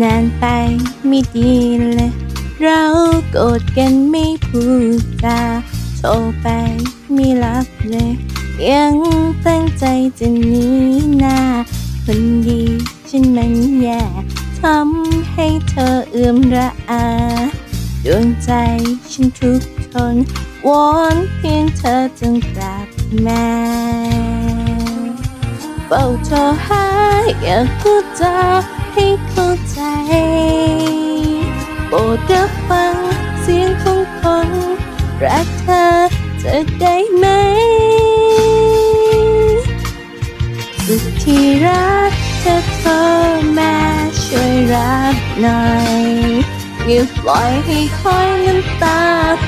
นานไปไม่ดีเลย เราโกรธกันไม่พูดจาโทรไปไม่รับเลย ยังตั้งใจจะหนีหน้า คนดีฉันมันแย่ทำให้เธอเอื้อมระอา วงใจฉันทุกทนวอนเพียงเธอจงกลับมาเฝ้าโทรหาอยากพูดจาให้เข้าใจโปรดรับฟังเสียงของคนรักเธอจะได้ไหม สุดที่รักเธอโทรมาช่วยรับหน่อย อย่าปล่อยให้คอยน้ำตา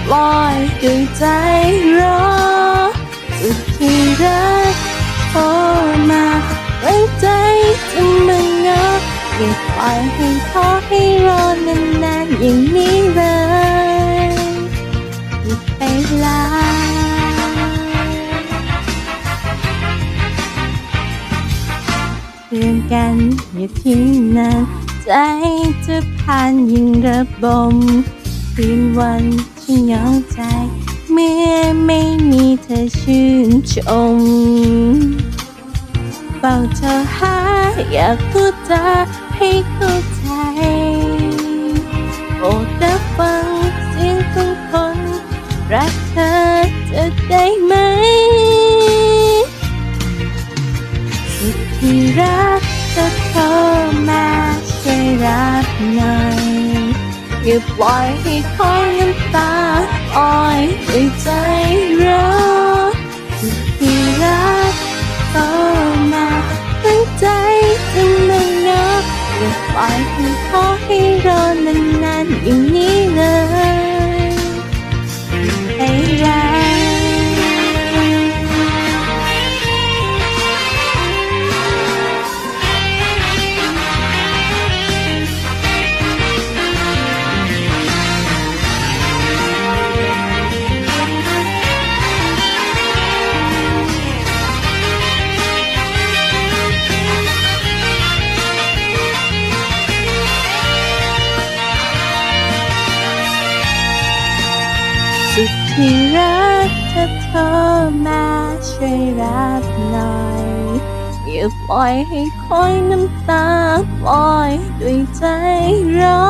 ปล่อยด้วยใจรอสุดที่รักโทรมาตั้ใจจะมึงเงาอย่าปล่อยให้ท้อให้รอนานๆอย่างนี้เลยอย่าไปลาเพื่อนกันอย่าทิ้งนาน ใจจะผ่านยิ่งระบมคืนวันที่เหงาใจ เมื่อไม่มีเธอชื่นชมเฝ้าเธอหาอยากพูดจาให้เข้าใจโปรดรับฟังเสียงของคนรักเธอจะได้ไหมสุดที่รักจะโทรมา รักหน่อยอย่าปล่อยให้คอยน้ำตาอ้อยด้วยใจรักที่รักต่อมาตั้งใจจะมาเงาอย่าปล่อยให้ขอให้รอนานๆอย่างนี้เลย ที่รักเธอโทรมาช่วยรับหน่อยอย่าปล่อยให้คอยน้ำตาปล่อยด้วยใจรอ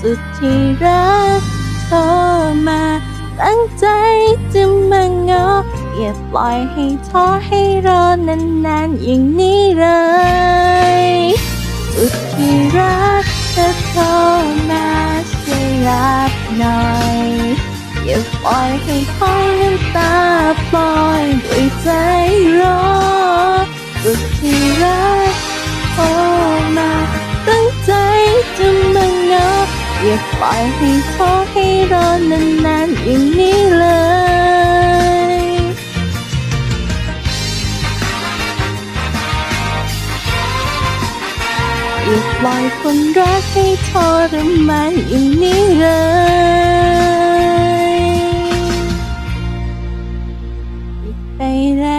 สุดที่รักโทรมาตั้งใจจะมาเงาอย่าปล่อยให้ท้อให้รอนานๆอย่างนี้เลยสุดที่รักเธอโทรมาช่วยรับหน่อย อย่าปล่อยให้คอยน้ำตาปล่อยด้วยใจรอสุดที่รักโทรมาตั้งใจจะมาเงาอย่าปล่อยให้ท้อให้รอนานๆอย่างนี้เลยอย่าปล่อยคนรักให้ทรมานอย่างนี้เลย 未来